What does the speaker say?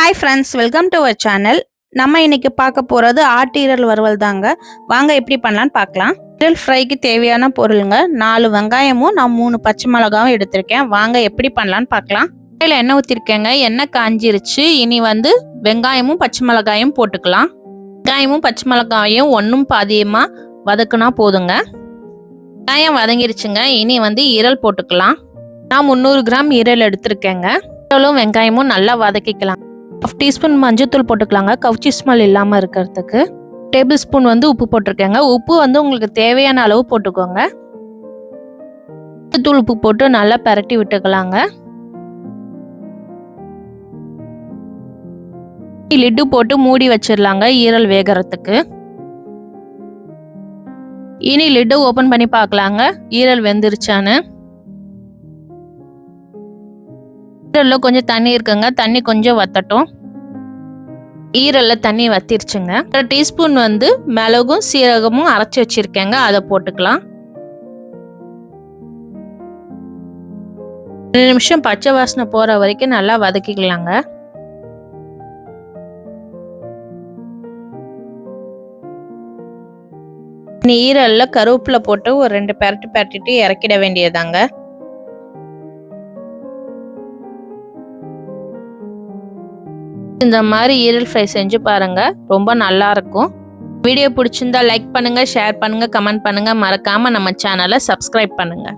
Hi friends welcome to our channel நம்ம இன்னைக்கு பார்க்க போகிறது ஆட்டீரல் வறுவல் தாங்க. வாங்க எப்படி பண்ணலான்னு பார்க்கலாம். ஈரல் ஃப்ரைக்கு தேவையான பொருளுங்க. நாலு வெங்காயமும் நான் மூணு பச்சை மிளகாவும் எடுத்திருக்கேன். வாங்க எப்படி பண்ணலான்னு பார்க்கலாம். இதில் எண்ணெய் ஊற்றிருக்கேங்க எண்ணெய் காஞ்சிருச்சு. இனி வந்து வெங்காயமும் பச்சை மிளகாயும் போட்டுக்கலாம். வெங்காயமும் பச்சை மிளகாயும் ஒன்றும் பாதியமாக வதக்குனா போதுங்க. வெங்காயம் வதங்கிருச்சுங்க. இனி வந்து ஈரல் போட்டுக்கலாம். நான் முந்நூறு கிராம் ஈரல் எடுத்திருக்கேங்க. ஈரலும் வெங்காயமும் நல்லா வதக்கிக்கலாம். ஹாஃப் டீஸ்பூன் மஞ்சத்தூள் போட்டுக்கலாங்க. கவுச்சி ஸ்மெல் இல்லாமல் இருக்கிறதுக்கு. டேபிள் ஸ்பூன் வந்து உப்பு போட்டிருக்கேங்க. உப்பு வந்து உங்களுக்கு தேவையான அளவு போட்டுக்கோங்க. தூள் உப்பு போட்டு நல்லா பரட்டி விட்டுக்கலாங்க. லிட்டு போட்டு மூடி வச்சிடலாங்க ஈரல் வேகிறதுக்கு. இனி லிட்டு ஓபன் பண்ணி பார்க்கலாங்க. ஈரல் வெந்துருச்சான்னு. ஈரல்ல கொஞ்சம் தண்ணி இருக்குங்க. தண்ணி கொஞ்சம் வத்தட்டும். ஈரல்ல தண்ணி வத்திருச்சுங்க. ஒரு டீஸ்பூன் வந்து மிளகும் சீரகமும் அரைச்சி வச்சிருக்கேங்க. அதை போட்டுக்கலாம். ரெண்டு நிமிஷம் பச்சை வாசனை போற வரைக்கும் நல்லா வதக்கிக்கலாங்க. இனி ஈரல்ல கருவேப்பிலை போட்டு ஒரு ரெண்டு பெரட்டு பெரட்டிட்டு இறக்கிட வேண்டியதாங்க இந்த மாதிரி ஈரல் ஃப்ரை செஞ்சு பாருங்க. ரொம்ப நல்லா இருக்கும். வீடியோ பிடிச்சிருந்தா லைக் பண்ணுங்க ஷேர் பண்ணுங்க கமெண்ட் பண்ணுங்க. மறக்காமல் நம்ம சேனலை சப்ஸ்கிரைப் பண்ணுங்க.